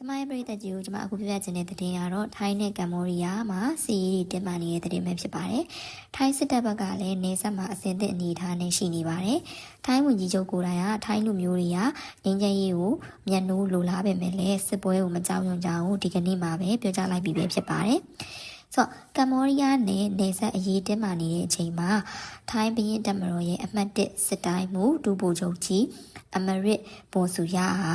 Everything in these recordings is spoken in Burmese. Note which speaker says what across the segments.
Speaker 1: ကျမရဲ့ပရိသတ်ကြီးကိုကျမအခုပြပြချင်တဲ့သတင်းကတော့ထိုင်းနဲ့ကမ္ဘောဒီးယားမှာစီးရီးတင်မာနေတဲ့သတင်းပဲဖြစ်ပါတယ်။ထိုင်းစစ်တပ်ဘက်ကလည်းနေဆက်မှာအစင်သစ်အနေထားနဲ့ရှိနေပါတယ်။ထိုင်းဝန်ကြီးချုပ်ကိုယ်တိုင်ကထိုင်းလူမျိုးတွေကငင်းချမ်းရေးကိုမျက်နှိုးလိုလားပေမဲ့လည်းစစ်ပွဲကိုမကြောက်ရွံ့ကြဘူးဒီကနေ့မှာပဲပြောကြားလိုက်ပြီးပဲဖြစ်ပါတယ်။ ဆိုတော့ကမ္ဘောဒီးယားနဲ့နေဆက်အရေးတင်းမာနေတဲ့အချိန်မှာထိုင်းဘရင်တပ်မတော်ရဲ့အမှတ်1စစ်တိုင်းမှုဒူဘိုချုပ်ကြီးအမရစ်ဘွန်ဆူယာဟာ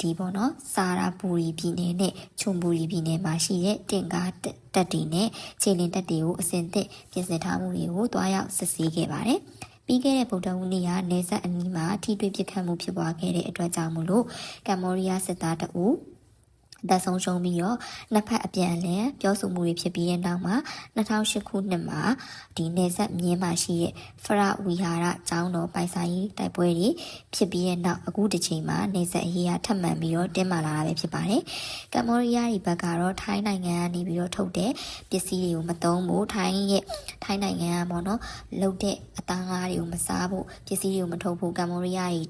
Speaker 1: ဒီပေါ့နော်စာရာပူရီပြည်နယ်နဲ့ချုံပူရီပြည်နယ်မှာရှိတဲ့တင်ကားတက်တီနဲ့ခြေလင်တက်တီကိုအစဉ်သစ်ပြင်ဆင်ထားမှုတွေကိုတွားရောက်စစ်ဆေးခဲ့ပါတယ်ပြီးခဲ့တဲ့ဗုဒ္ဓဝနေ့ကနေဆက်အနီးမှာထိတွေ့ပစ်ခတ်မှုဖြစ်ပွားခဲ့တဲ့အတွက်ကြောင့်မလို့ကမ္ဘောဒီးယားစစ်သားတအူး သက်ဆုံးရှုံးပြီးတော့နှစ်ဖက်အပြန်အလှန်ပြောဆိုမှုတွေဖြစ်ပြီးတဲ့နောက်မှာ2008ခုနှစ်မှာဒီနေဆက်မြင်းမှာရှိတဲ့ဖရဝီဟာရကျောင်းတော်ပိုင်ဆိုင်ရေးတိုက်ပွဲတွေဖြစ်ပြီးတဲ့နောက်အခုတစ်ချိန်မှာနေဆက်အရေးအထပ်မံပြီးတော့တင်းမာလာတာပဲဖြစ်ပါတယ်။ကမ္ဘောဒီးယားဒီဘက်ကတော့ထိုင်းနိုင်ငံကနေပြီးတော့ထုတ်တဲ့ပစ္စည်းတွေကိုမသုံးဘူးထိုင်းရဲ့ထိုင်းနိုင်ငံကပေါ့နော်လုတ်တဲ့အသားငါးတွေကိုမစားဖို့ပစ္စည်းတွေကိုမထုတ်ဖို့ကမ္ဘောဒီးယားကြီး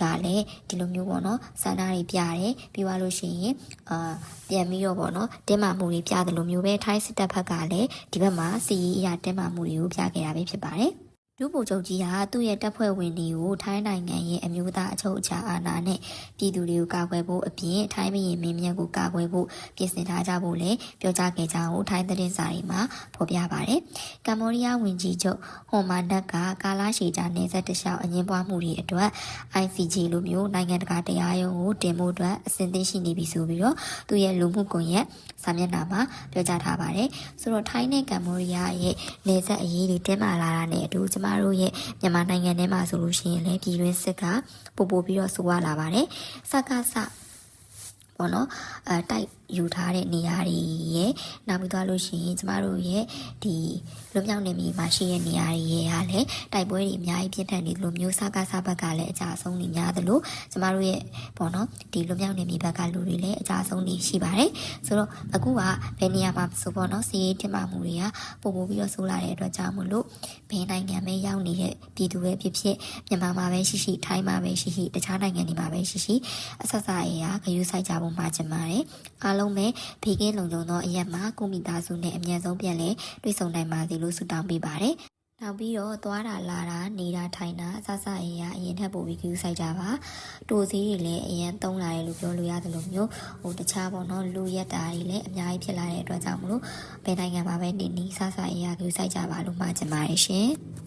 Speaker 1: ကလည်းဒီလိုမျိုးပေါ့နော်စန္ဒာတွေပြတယ်ပြီးသွားလို့ရှိရင်အာပြန်ပြီးတော့ပေါ့နော်တင်းမာမှုတွေပြတယ်လို့မျိုးပဲထိုင်းစစ်တပ်ဘက်ကလည်းဒီဘက်မှာစီရီအရာတင်းမာမှုတွေကိုပြခဲ့တာပဲဖြစ်ပါတယ် ဒုဗိုလ်ချုပ်ကြီးဟာသူ့ရဲ့တပ်ဖွဲ့ဝင်တွေကိုထိုင်းနိုင်ငံရဲ့အမျိုးသားအချုပ်အခြာအာဏာနဲ့ပြည်သူတွေကိုကာကွယ်ဖို့အပြင်ထိုင်းပြည်မင်းမြတ်ကိုကာကွယ်ဖို့ပြင်ဆင်ထားကြဖို့လည်းပြောကြားခဲ့ကြောင်းထိုင်းသတင်းစာတွေမှာဖော်ပြပါတယ်။ကမ္ဘောဒီးယားဝန်ကြီးချုပ်ဟွန်မာနက်ကကာလာရှီဂျာနေဆက်တလျှောက်အငင်းပွားမှုတွေအတွက် ICJ လိုမျိုးနိုင်ငံတကာတရားရုံးကိုတင်ဖို့အတွက်အစဉ်သင့်ရှိနေပြီဆိုပြီးတော့သူ့ရဲ့လူမှုကွန်ရက်စာမျက်နှာမှာပြောကြားထားပါတယ်။ဆိုတော့ထိုင်းနဲ့ကမ္ဘောဒီးယားရဲ့နေဆက်အရေးတွေတင်းမာလာတာနဲ့အတူကျမတို့ရဲ့မြန်မာနိုင်ငံထဲမှာဆိုလို့ရှိရင်လည်းပြည်တွင်းစစ်ကပို့ပို့ပြီးတော့ဆိုးရလာပါတယ်။စကားစပေါ့နော်အဲတိုက်ယူထားတဲ့နေရာတွေရဲ့နောက်ပြီးသွားလို့ရှိရင်ကျမတို့ရဲ့ဒီလွမြောက်နေမိမှာရှိတဲ့နေရာတွေရဲ့ဟာလည်းတိုက်ပွဲတွေအများကြီးပြင်းထန်နေလို့မျိုးစကားစဘက်ကလည်းအကြအဆုံးတွေများသလိုကျမတို့ရဲ့ပေါ့နော်ဒီလွမြောက်နေမိဘက်ကလူတွေလည်းအကြအဆုံးတွေရှိပါတယ်ဆိုတော့အခုကဘယ်နေရာမှာဆိုပေါ့နော်စီးရေးတင်မာမှုတွေကပို့ပို့ပြီးတော့ဆိုးလာတဲ့အတွက်ကြောင့်မလို့ဘယ်နိုင်ငံပဲရောက်နေတဲ့ပြည်သူပဲဖြစ်ဖြစ်မြန်မာမှာပဲရှိရှိထိုင်းမှာပဲရှိရှိတခြားနိုင်ငံတွေမှာပဲရှိရှိအဆက်စာရေးကဂရုစိုက်ကြဖို့မှာချင်ပါတယ်အားလုံးပဲဘေးကင်းလုံခြုံသောအရက်မှာကိုမိသားစုနဲ့အမြန်ဆုံးပြန်လဲတွေ့ဆုံနိုင်ပါစေလို့ဆုတောင်းပေးပါတယ်။နောက်ပြီးတော့သွားတာလာတာနေတာထိုင်တာအဆဆအရင်အရင်ထက်ပိုပြီးကြည့်ဆိုင်ကြပါတိုစည်းတွေလည်းအရင်သုံးလာတယ်လို့ပြောလို့ရတယ်လို့မျိုးဟိုတခြားပေါ့နော်လူရက်တာတွေလည်းအများကြီးဖြစ်လာတဲ့အတွက်ကြောင့်မလို့ဘယ်နိုင်ငံမှာပဲနေနေဆဆအရင်ကြည့်ဆိုင်ကြပါလို့မှာချင်ပါတယ်ရှင်။